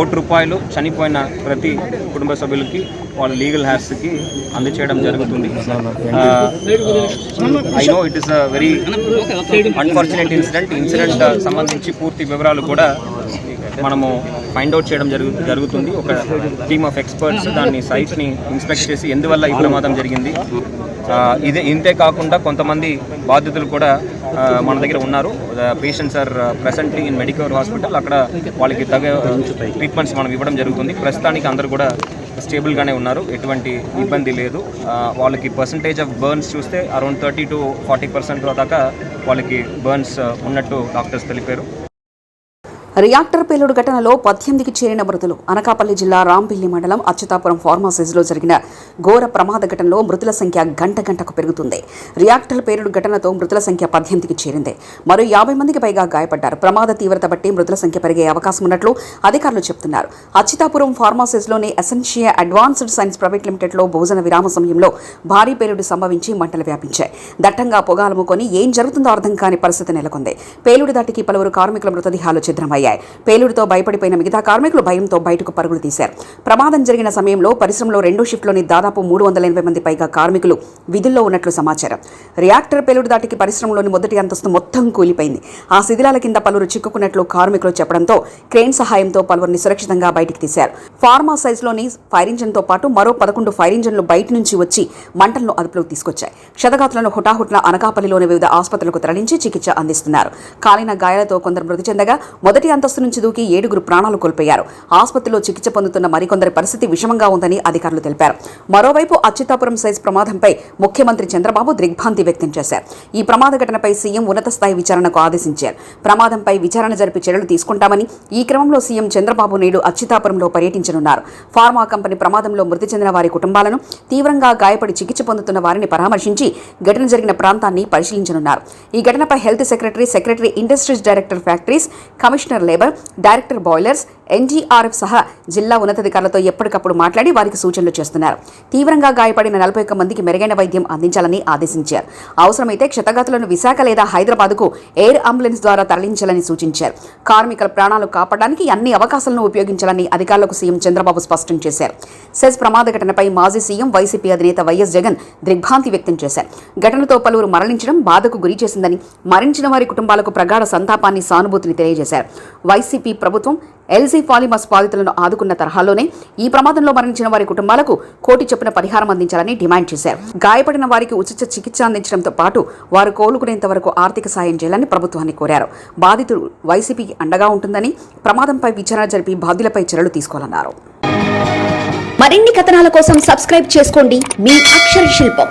కోటి రూపాయలు చనిపోయిన ప్రతి కుటుంబ సభ్యులకి వాళ్ళ లీగల్ హ్యాస్కి అందచేయడం జరుగుతుంది. I know it is a very unfortunate incident incident సంబంధించి పూర్తి వివరాలు కూడా మనము ఫైండ్ అవుట్ చేయడం జరుగు జరుగుతుంది. ఒక టీమ్ ఆఫ్ ఎక్స్పర్ట్స్ దాన్ని సైట్ని ఇన్స్పెక్ట్ చేసి ఎందువల్ల ఈ ప్రమాదం జరిగింది. ఇదే ఇంతే కాకుండా కొంతమంది బాధితులు కూడా మన దగ్గర ఉన్నారు. Patients are presently in medical hospital అక్కడ వాళ్ళకి తగ్గ ట్రీట్మెంట్స్ మనం ఇవ్వడం జరుగుతుంది. ప్రస్తుతానికి అందరూ కూడా స్టేబుల్గానే ఉన్నారు. ఎటువంటి ఇబ్బంది లేదు. వాళ్ళకి పర్సంటేజ్ ఆఫ్ బర్న్స్ చూస్తే around thirty to forty percent దాకా వాళ్ళకి బర్న్స్ ఉన్నట్టు డాక్టర్స్ తెలిపారు. రియాక్టర్ పేలుడు ఘటనలో పద్దెనిమిదికి చేరిన మృతులు. అనకాపల్లి జిల్లా రాంపిల్లి మండలం అచ్యుతాపురం ఫార్మాసిస్లో జరిగిన ఘోర ప్రమాద ఘటనలో మృతుల సంఖ్య గంట గంటకు పెరుగుతుంది. రియాక్టర్ పేలుడు ఘటనతో మృతుల సంఖ్య పద్దెనిమిదికి చేరింది. మరో యాభై మందికి పైగా గాయపడ్డారు. ప్రమాద తీవ్రత బట్టి మృతుల సంఖ్య పెరిగే అవకాశం ఉన్నట్లు అధికారులు చెబుతున్నారు. అచ్యుతాపురం ఫార్మాసిస్లోని ఎసెన్షియా అడ్వాన్స్డ్ సైన్స్ ప్రైవేట్ లిమిటెడ్లో భోజన విరామ సమయంలో భారీ పేలుడు సంభవించి మంటలు వ్యాపించాయి. దట్టంగా పొగాలముకొని ఏం జరుగుతుందో అర్థం కాని పరిస్థితి నెలకొంది. పేలుడు దాటికి పలువురు కార్మికుల మృతదేహాలు ఛిద్రమయ్యాయి పేలుడుతో భయపడిపోయిన మిగతా కార్మికులు భయంతో బయటకు పరుగులు తీశారు. ప్రమాదం జరిగిన సమయంలో పరిశ్రమలో రెండో షిఫ్ట్లోని దాదాపు మూడు వందల ఎనభై మంది పైగా కార్మికులు విధుల్లో ఉన్నట్లు సమాచారం. రియాక్టర్ పేలుడు దాటికి పరిశ్రమలోని మొదటి అంతస్తు మొత్తం కూలిపోయింది. ఆ శిథిలాల కింద పలువురు చిక్కుకున్నట్లు కార్మికులు చెప్పడంతో క్రేన్ సహాయంతో పలువురిని సురక్షితంగా బయటికి తీశారు. ఫార్మా సైజ్లోని ఫైర్ ఇంజన్తో పాటు మరో పదకొండు ఫైర్ ఇంజన్లు బయట నుంచి వచ్చి మంటలను అదుపులోకి తీసుకొచ్చాయి. క్షతగాతులను హుటాహుట్ల అనకాపల్లిలోని వివిధ ఆసుపత్రులకు తరలించి చికిత్స అందిస్తున్నారు. కాలిన గాయాలతో కొందరు మృతి చెందగా మొదటి అంతస్తు నుంచి దూకి ఏడుగురు ప్రాణాలు కోల్పోయారు. ఆసుపత్రిలో చికిత్స పొందుతున్న మరికొందరి పరిస్థితి విషమంగా ఉందని అధికారులు తెలిపారు. మరోవైపు అచ్యుతాపురం సైజ్ ప్రమాదంపై ముఖ్యమంత్రి చంద్రబాబు దిగ్భ్రాంతి వ్యక్తం చేశారు. ఈ ప్రమాద ఘటనపై సీఎం ఉన్నత స్థాయి విచారణకు ఆదేశించారు. ప్రమాదంపై విచారణ జరిపి చర్యలు తీసుకుంటామని ఈ క్రమంలో సీఎం చంద్రబాబు నేడు అచ్యుతాపురంలో పర్యటించనున్నారు. ఫార్మా కంపెనీ ప్రమాదంలో మృతి చెందిన వారి కుటుంబాలను తీవ్రంగా గాయపడి చికిత్స పొందుతున్న వారిని పరామర్శించి ఘటన జరిగిన ప్రాంతాన్ని పరిశీలించనున్నారు. ఈ ఘటనపై health secretary secretary industries director factories commissioner labour director boilers NDRF సహా జిల్లా ఉన్నతాధికారులతో ఎప్పటికప్పుడు మాట్లాడి వారికి సూచనలు చేస్తున్నారు. తీవ్రంగా గాయపడిన నలభై ఒక్క మందికి మెరుగైన వైద్యం అందించాలని ఆదేశించారు. అవసరమైతే క్షతగాతులను విశాఖ లేదా హైదరాబాద్కు ఎయిర్ అంబులెన్స్ ద్వారా తరలించాలని సూచించారు. కార్మికుల ప్రాణాలు కాపాడడానికి అన్ని అవకాశాలను ఉపయోగించాలని అధికారులకు సీఎం చంద్రబాబు స్పష్టం చేశారు. సెస్ ప్రమాద ఘటనపై మాజీ సీఎం వైసీపీ అధినేత వైఎస్ జగన్ దిగ్భ్రాంతి వ్యక్తం చేశారు. ఘటనతో పలువురు మరణించడం బాధకు గురి చేసిందని మరణించిన వారి కుటుంబాలకు ప్రగాఢ సంతాపాన్ని సానుభూతిని తెలియజేశారు. వైసీపీ ప్రభుత్వం ఎల్జీ పాలిమర్స్ బాధితులను ఆదుకున్న తరహాలోనే ఈ ప్రమాదంలో మరణించిన వారి కుటుంబాలకు కోటి చొప్పున పరిహారం అందించాలని డిమాండ్ చేశారు. గాయపడిన వారికి ఉచిత చికిత్స అందించడంతో పాటు వారు కోలుకునేంత వరకు ఆర్థిక సాయం చేయాలని ప్రభుత్వాన్ని కోరారు. బాధితులు వైసీపీకి అండగా ఉంటుందని ప్రమాదంపై విచారణ జరిపి బాధ్యులపై చర్యలు తీసుకోవాలన్నారు. మరిన్ని కథనాల కోసం సబ్స్క్రైబ్ చేసుకోండి. మీ అక్షర శిల్పం.